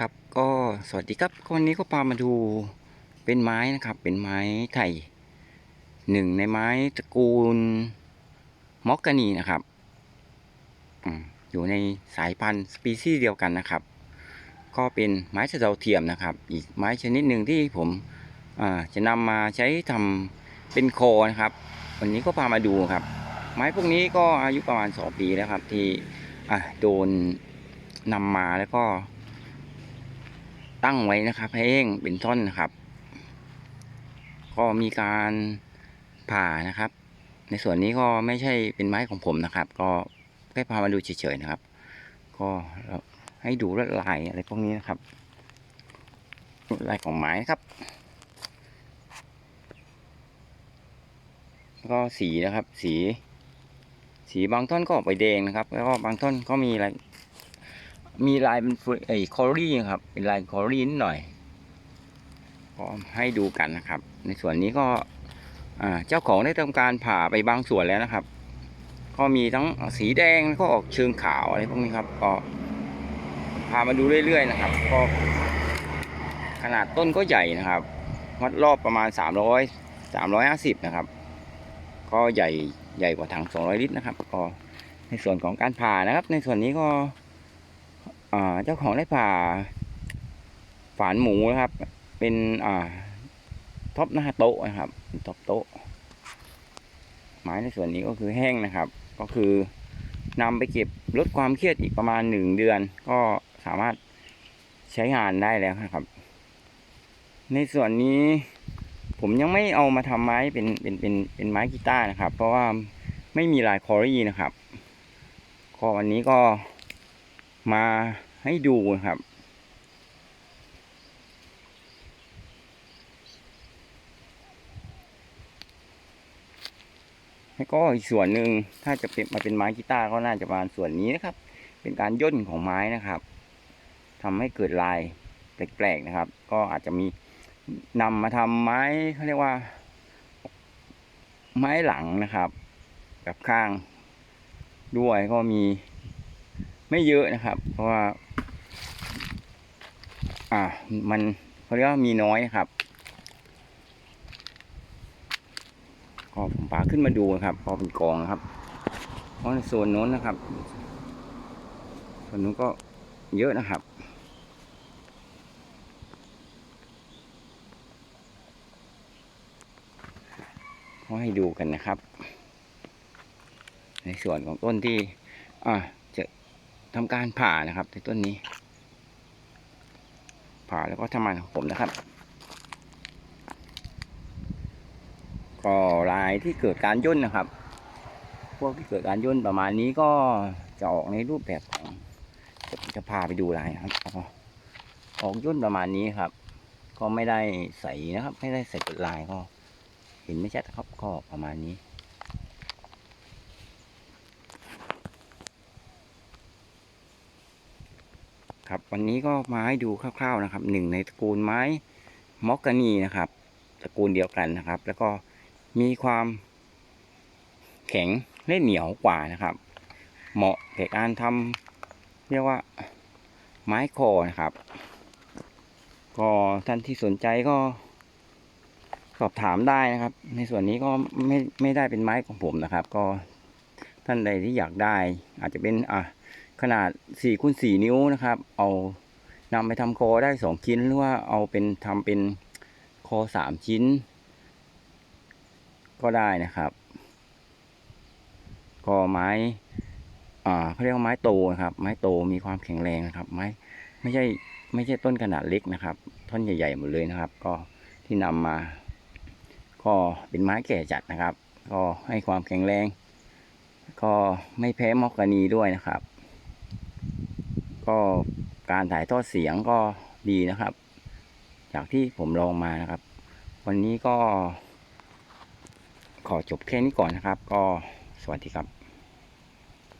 ครับก็สวัสดีครับวันนี้ก็พามาดูเป็นไม้นะครับ เป็นไม้ไทยหนึ่งในไม้ตระกูลมอกกานีนะครับอยู่ในสายพันธุ์สปีชีส์เดียวกันนะครับ ก็เป็นไม้สะเดาเทียมนะครับ อีกไม้ชนิดหนึ่งที่ผมจะนำมาใช้ทำเป็นโคนะครับ วันนี้ก็พามาดูครับ ไม้พวกนี้ก็อายุประมาณ 2 ปีแล้วครับ ที่โดนนำมาแล้วก็ ตั้งไว้นะครับให้เองเป็นท่อนนะครับ ก็มีการผ่านะครับ ในส่วนนี้ก็ไม่ใช่เป็นไม้ของผมนะครับ ก็แค่พามาดูเฉยๆนะครับ ก็ให้ดูลวดลายอะไรพวกนี้นะครับลวดลายของไม้นะครับ ก็สีนะครับ สี สีบางท่อนก็ออกไปแดงนะครับ แล้วก็บางท่อนก็มีอะไร มีลายเป็นไอ้คอรี่ครับ เป็นลายคอรี่นิดหน่อยก็ให้ดูกันนะครับ ในส่วนนี้ก็อ่าเจ้าของได้ทำการผ่าไปบางส่วนแล้วนะครับ ก็มีทั้งสีแดงแล้วก็ออกเชิงขาวอะไรพวกนี้ครับ ก็พามาดูเรื่อยๆนะครับ ก็ขนาดต้นก็ใหญ่นะครับวัดรอบประมาณ 300 350 นะครับ ก็ใหญ่ใหญ่กว่าถัง 200 ลิตรนะครับ ก็ในส่วนของการผ่านะครับ ในส่วนนี้ก็ เจ้าของได้ผ่าฝานหมูนะครับ เป็นอ่าท็อปหน้าโต๊ะนะครับท็อปโต๊ะ ไม้ในส่วนนี้ก็คือแห้งนะครับ ก็คือนำไปเก็บลดความเครียดอีกประมาณหนึ่งเดือน ก็สามารถใช้งานได้แล้วครับ ในส่วนนี้ผมยังไม่เอามาทำไม้เป็นเป็นเป็นเป็นไม้กีตาร์นะครับ เพราะว่าไม่มีลายคอรี่นะครับ ก็วันนี้ก็มา ให้ดูครับ แล้วก็อีกส่วนหนึ่งถ้าจะเป็นมาเป็นไม้กีตาร์ก็น่าจะประมาณส่วนนี้นะครับ เป็นการย่นของไม้นะครับทำให้เกิดลายแปลกๆนะครับ ก็อาจจะมีนำมาทำไม้เขาเรียกว่า ไม้หลังนะครับกับข้างด้วยก็มีไม่เยอะนะครับ เพราะว่า อ่า มันเขาเรียกว่ามีน้อยครับก็ผมพาขึ้นมาดูนะครับพอเป็นกองครับเพราะในโซนโน้นนะครับโซนนู้นก็เยอะนะครับก็ให้ดูกันนะครับ ในส่วนของต้นที่ อ่าจะทำการผ่านะครับในต้นนี้ ผ่าแล้วก็ทำงานของผมนะครับ ก็ลายที่เกิดการย่นนะครับ พวกที่เกิดการย่นประมาณนี้ก็จะออกในรูปแบบของจะจะพาไปดูลายนะครับออออกย่นประมาณนี้ครับ ก็ไม่ได้ใส่นะครับ ไม่ได้ใส่เป็นลายก็ เห็นไม่ชัดครับก็ประมาณนี้ ครับวันนี้ก็มาให้ดูคร่าวๆนะครับหนึ่งในตระกูลไม้มอกกานีนะครับ ตระกูลเดียวกันนะครับ แล้วก็มีความแข็งและเหนียวกว่านะครับ เหมาะแก่การทำเรียกว่าไม้คอนะครับ ก็ท่านที่สนใจก็สอบถามได้นะครับ ในส่วนนี้ก็ไม่ไม่ได้เป็นไม้ของผมนะครับ ก็ท่านใดที่อยากได้อาจจะเป็นอะ ขนาด4คูณ4นิ้วนะครับ เอานำไปทำคอได้ 2 ชิ้น หรือว่าเอาเป็นทำเป็นคอ3ชิ้น ก็ได้นะครับก็ไม้อ่าเขาเรียกว่าไม้โตนะครับ ไม้โตมีความแข็งแรงนะครับ ไม้ไม่ใช่ไม่ใช่ต้นขนาดเล็กนะครับ ท่อนใหญ่ๆหมดเลยนะครับ ก็ที่นำมา ก็เป็นไม้แก่จัดนะครับ ก็ให้ความแข็งแรง ก็ไม่แพ้มอกกานีด้วยนะครับ ก็การถ่ายทอดเสียงก็ดีนะครับ จากที่ผมลองมานะครับ วันนี้ก็ ขอจบแค่นี้ก่อนนะครับ ก็สวัสดีครับ